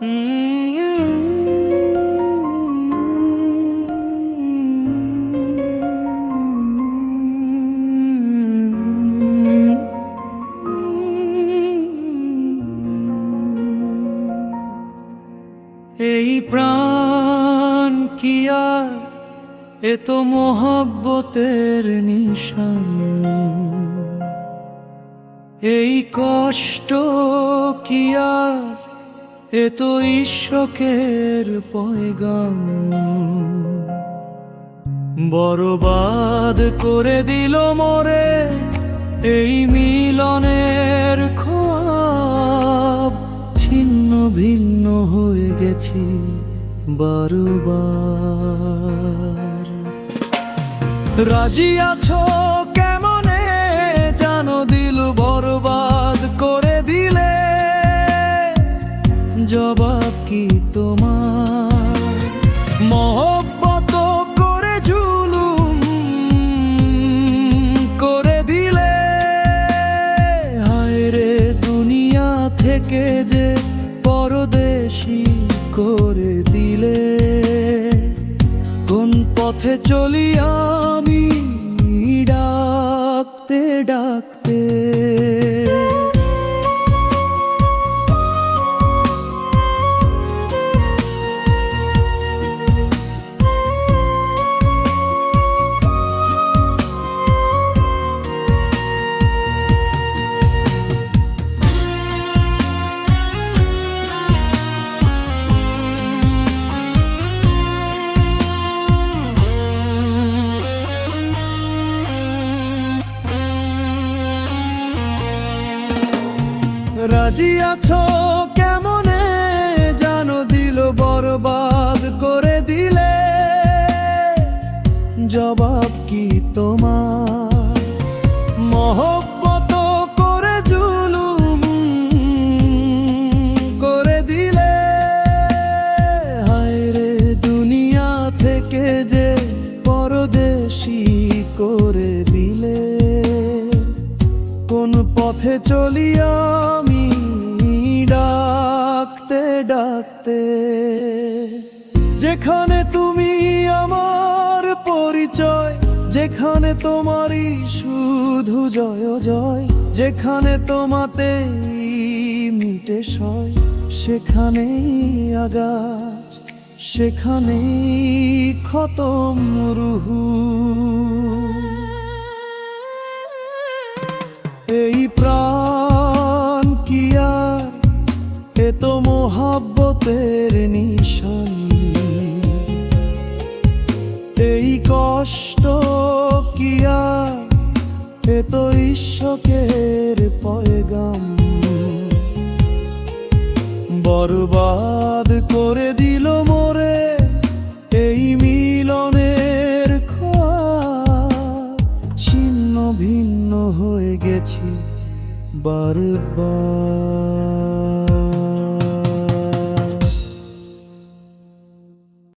এই প্রাণ কি আর? এ তো মোহব্বতের নিশান। এই কষ্ট কি আর? এ তো ঈশ্বকের পয়গাম। বরবাদ করে দিল মোরে এই মিলনের খোয়াব। ছিন্ন ভিন্ন হয়ে গেছি বারবার। রাজি আছো? জবাব কি তোমার? মহব্বত করে জুলুম করে দিলে, হায় রে দুনিয়া থেকে যে পরদেশি করে দিলে, কোন পথে চলি আমি? ডাকতে ডাকতে রাজি আছো? কেমনে জানো দিল বরবাদ করে দিলে? জবাব কি তোমার? মহব্বত করে করে দিলে? দুনিয়া থেকে যে পরদেশি করে দিলে? কোন পথে চলি যেখানে তুমি আমার পরিচয়, যেখানে তোমারই শুধু জয় জয়, যেখানে তোমাতে মিটে সয়, সেখানেই আগাছ, সেখানেই খতম রুহু। মোহাব্বতের নিশান। এই কষ্ট কি আর? এ তো ঈশ্বকের পয়গাম। বরবাদ করে দিল মোরে এই মিলনের ছিন্ন ভিন্ন হয়ে গেছি বারবার।